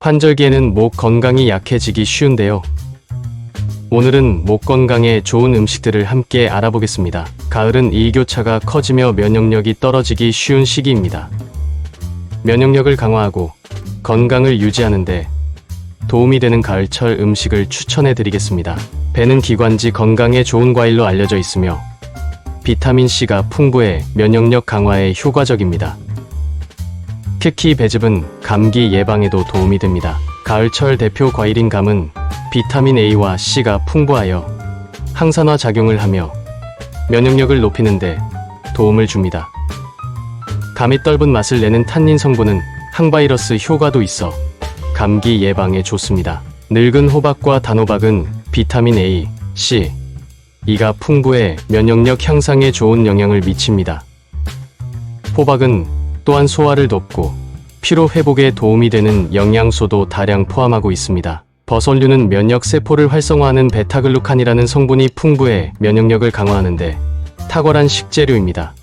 환절기에는 목 건강이 약해지기 쉬운데요. 오늘은 목 건강에 좋은 음식들을 함께 알아보겠습니다. 가을은 일교차가 커지며 면역력이 떨어지기 쉬운 시기입니다. 면역력을 강화하고 건강을 유지하는데 도움이 되는 가을철 음식을 추천해 드리겠습니다. 배는 기관지 건강에 좋은 과일로 알려져 있으며 비타민C가 풍부해 면역력 강화에 효과적입니다. 특히 배즙은 감기 예방에도 도움이 됩니다. 가을철 대표 과일인 감은 비타민 A와 C가 풍부하여 항산화 작용을 하며 면역력을 높이는데 도움을 줍니다. 감의 떫은 맛을 내는 탄닌 성분은 항바이러스 효과도 있어 감기 예방에 좋습니다. 늙은 호박과 단호박은 비타민 A, C, 이가 풍부해 면역력 향상에 좋은 영향을 미칩니다. 호박은 또한 소화를 돕고 피로 회복에 도움이 되는 영양소도 다량 포함하고 있습니다. 버섯류는 면역 세포를 활성화하는 베타글루칸이라는 성분이 풍부해 면역력을 강화하는데 탁월한 식재료입니다.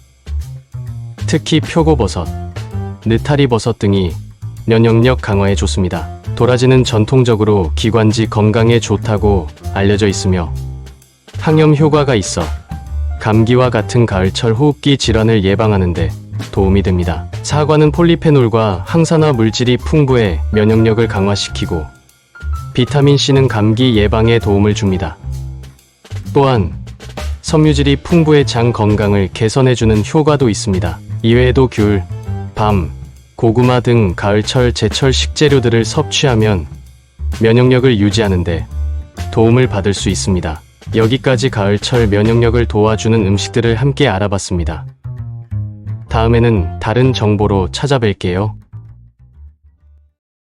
특히 표고버섯, 느타리버섯 등이 면역력 강화에 좋습니다. 도라지는 전통적으로 기관지 건강에 좋다고 알려져 있으며 항염 효과가 있어 감기와 같은 가을철 호흡기 질환을 예방하는데 도움이 됩니다. 사과는 폴리페놀과 항산화 물질이 풍부해 면역력을 강화시키고 비타민C는 감기 예방에 도움을 줍니다. 또한 섬유질이 풍부해 장 건강을 개선해주는 효과도 있습니다. 이외에도 귤, 밤, 고구마 등 가을철 제철 식재료들을 섭취하면 면역력을 유지하는데 도움을 받을 수 있습니다. 여기까지 가을철 면역력을 도와주는 음식들을 함께 알아봤습니다. 다음에는 다른 정보로 찾아뵐게요.